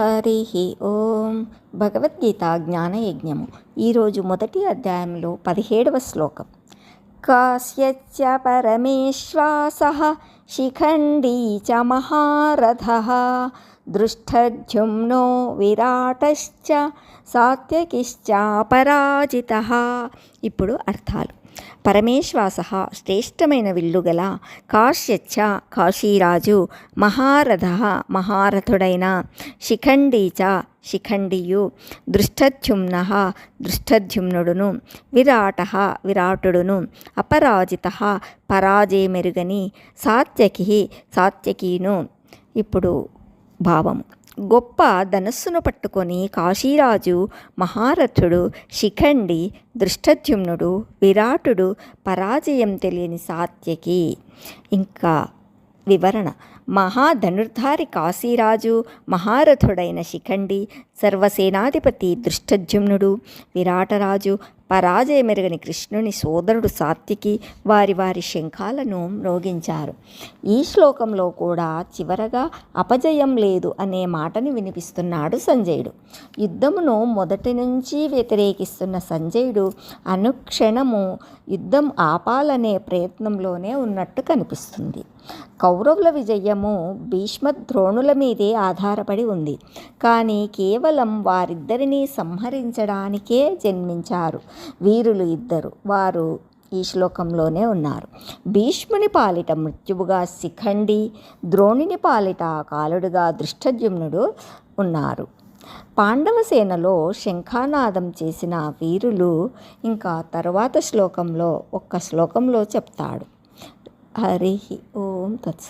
హరి ఓం భగవద్గీత జ్ఞానయజ్ఞము. ఈరోజు మొదటి అధ్యాయంలో పదిహేడవ శ్లోకం. కాశ్యచ్చ పరమేశ్వాస శిఖండీ చ మహారథ దృష్టధ్యుమ్నో విరాటశ్చ సాత్యకిశ్చాపరాజిత. ఇప్పుడు అర్థాలు. పరమేశ్వాస శ్రేష్టమైన విల్లుగల కాశ్యచ్చ కాశీరాజు మహారథ మహారథుడైన శిఖండీచ శిఖండియు దృష్టధ్యుమ్న దృష్టధ్యుమ్నుడును విరాట విరాటుడును అపరాజిత పరాజయమెరుగని సాత్యకి సాత్యకీను. ఇప్పుడు భావము. గొప్ప ధనస్సును పట్టుకొని కాశీరాజు మహారథుడు శిఖండి దృష్టద్యుమ్నుడు విరాటుడు పరాజయం తెలియని సాత్యకి. ఇంకా వివరణ. మహాధనుర్ధారి కాశీరాజు మహారథుడైన శిఖండి సర్వసేనాధిపతి దృష్టద్యుమ్నుడు విరాటరాజు పరాజయమెరగని కృష్ణుని సోదరుడు సాత్వికి వారి వారి శంఖాలను మ్రోగించారు. ఈ శ్లోకంలో కూడా చివరగా అపజయం లేదు అనే మాటని వినిపిస్తున్నాడు సంజయుడు. యుద్ధమును మొదటి నుంచి వ్యతిరేకిస్తున్న సంజయుడు అనుక్షణము యుద్ధం ఆపాలనే ప్రయత్నంలోనే ఉన్నట్టు కనిపిస్తుంది. కౌరవుల విజయము భీష్మ ద్రోణుల మీదే ఆధారపడి ఉంది. కానీ కేవలం వారిద్దరినీ సంహరించడానికే జన్మించారు. వీరులు ఇద్దరు. వారు ఈ శ్లోకంలోనే ఉన్నారు. భీష్ముని పాలిట మృత్యువుగా శిఖండి ద్రోణిని పాలిట కాలుడుగా దృష్టజ్యుమ్నుడు ఉన్నారు. పాండవ సేనలో శంఖానాదం చేసిన వీరులు ఇంకా తరువాత శ్లోకంలో ఒక్క శ్లోకంలో చెప్తాడు. హరి ఓం తత్స